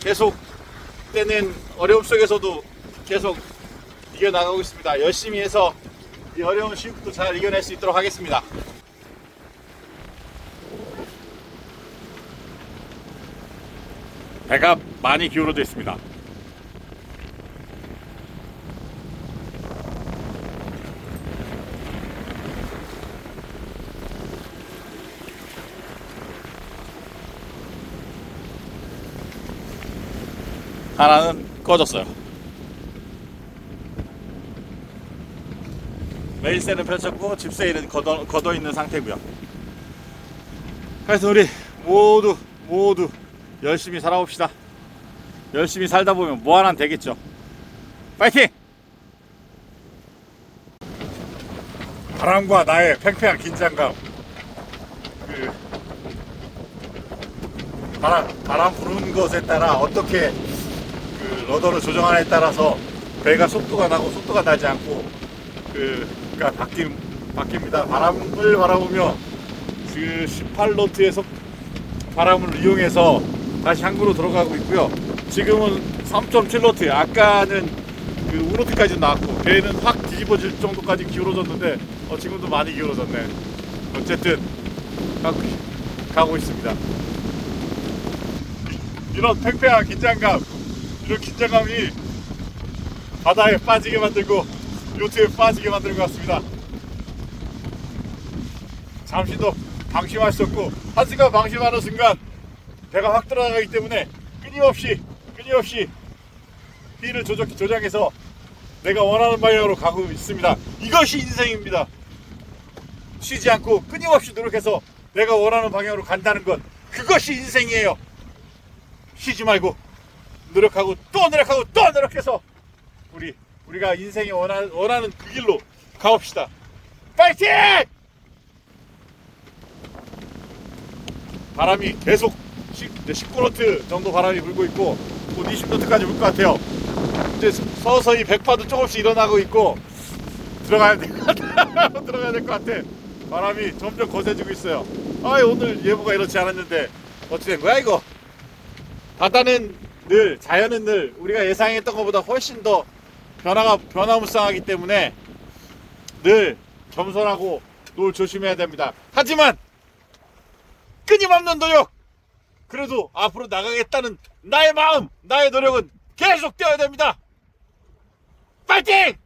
계속 되는 어려움 속에서도 계속 이겨나가고 있습니다. 열심히 해서 이 어려운 시국도 잘 이겨낼 수 있도록 하겠습니다. 배가 많이 기울어져 있습니다. 하나는 꺼졌어요. 메인세는 펼쳤고 집세일은 걷어, 걷어 있는 상태고요. 그래서 우리 모두 모두 열심히 살아봅시다. 열심히 살다 보면 뭐 하나 되겠죠. 파이팅! 바람과 나의 팽팽한 긴장감. 그 바람 바람 부는 것에 따라 어떻게 그 러더를 조정하냐에 따라서 배가 속도가 나고 속도가 나지 않고 그가 바뀐 바뀝니다. 바람을 바라보며 그 18노트에서 바람을 이용해서 다시 항구로 들어가고 있고요. 지금은 3.7노트. 아까는 그 5노트까지 나왔고 배는 확 뒤집어질 정도까지 기울어졌는데 어, 지금도 많이 기울어졌네. 어쨌든 가고, 가고 있습니다. 이런 팽팽한 긴장감, 이런 긴장감이 바다에 빠지게 만들고 요트에 빠지게 만드는 것 같습니다. 잠시도 방심할 수 없고 한 순간 방심하는 순간 배가 확 들어가기 때문에 끊임없이 끊임없이 힐을 조작, 조작해서 내가 원하는 방향으로 가고 있습니다. 이것이 인생입니다. 쉬지 않고 끊임없이 노력해서 내가 원하는 방향으로 간다는 것 그것이 인생이에요. 쉬지 말고 노력하고 또 노력하고 또 노력해서 우리 우리가 인생이 원하는 원하는 그 길로 가봅시다. 파이팅! 바람이 계속 19노트 정도 바람이 불고 있고 곧 20노트까지 불 것 같아요. 이제 서서히 백파도 조금씩 일어나고 있고 들어가야 될 것 같아. 들어가야 될 것 같아. 바람이 점점 거세지고 있어요. 아 오늘 예보가 이렇지 않았는데 어찌 된 거야 이거? 바다는 늘 자연은 늘 우리가 예상했던 것보다 훨씬 더 변화가 변화무쌍하기 때문에 늘 겸손하고 늘 조심해야 됩니다. 하지만 끊임없는 노력. 그래도 앞으로 나가겠다는 나의 마음, 나의 노력은 계속 되어야 됩니다. 파이팅!